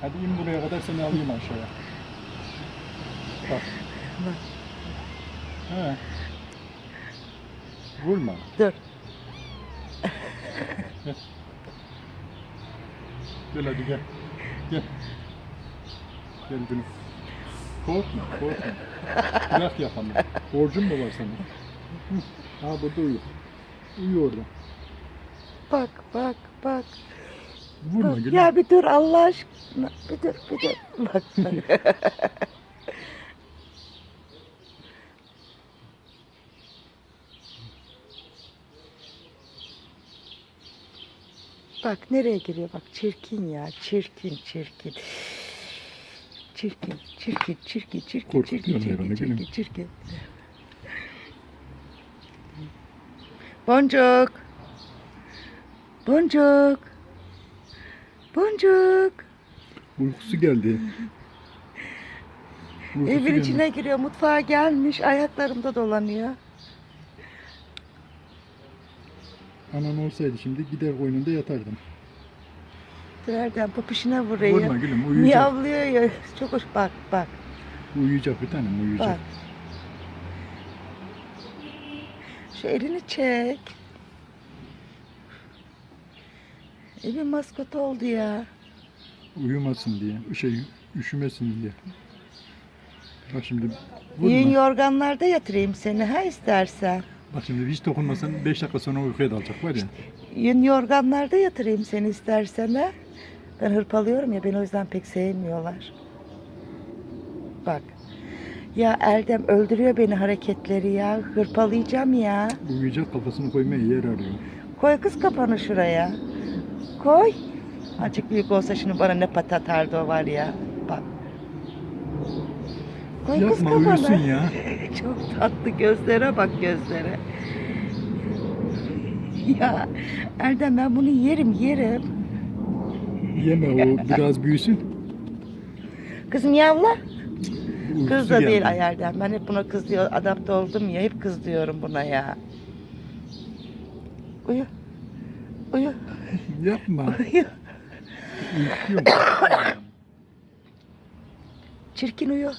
Hadi in buraya kadar seni alayım aşağıya. Bak. Bak. He. Vurma. Dur. Gel hadi gel. Gel. Gel gülüm. Korkma, korkma. Bırak yapanı. Borcum mu var? Hı. Ha burada uyu. Uyu orada. Bak bak bak. Vurma bak. gülüm. Ya bir dur Allah aşkına. Bir dur bir dur. Bak bak. Bak nereye giriyor bak çirkin ya çirkin çirkin. Çirkin çirkin çirkin çirkin çirkin çirkin çirkin çirkin. Boncuk. Boncuk. Boncuk. Uykusu geldi. Uykusu Evin geldi. içine giriyor mutfağa gelmiş ayaklarımda dolanıyor. Anan olsaydı şimdi gider koynunda yatardım. Nereden papışına vurayım. Vurma gülüm uyuyacak. Miyavlıyor ya. Çok hoş bak bak Uyuyacak bir tanem uyuyacak. bak. Şu elini çek. Evin maskotu oldu ya. Uyumasın diye. Şey üşümesin diye. Bak şimdi vurma. Yün yorganlarda yatırayım seni ha istersen. Bak şimdi hiç dokunmasan 5 dakika sonra uykuya dalacak var ya. Yün yorganlarda yatırayım seni istersen ha. Ben hırpalıyorum ya beni o yüzden pek sevmiyorlar. Bak. Ya Erdem öldürüyor beni hareketleri ya. Hırpalayacağım ya. Uyuyacak kafasını koymaya yer arıyor. Koy kız kafanı şuraya. Koy. Azıcık büyük olsa şimdi bana ne patatardı o var ya. Bak. Koy kız Yapma uyusun ya. Çok tatlı gözlere bak gözlere. Ya Erdem ben bunu yerim yerim. Yeme o biraz büyüsün. Kızım yavla. Uykusu Kız da geldi. değil ay Erdem. Ben hep buna kız diyor, adapte oldum ya. Hep kız diyorum buna ya. Uyu. Uyu. Yapma. Uyu. Çirkin uyu.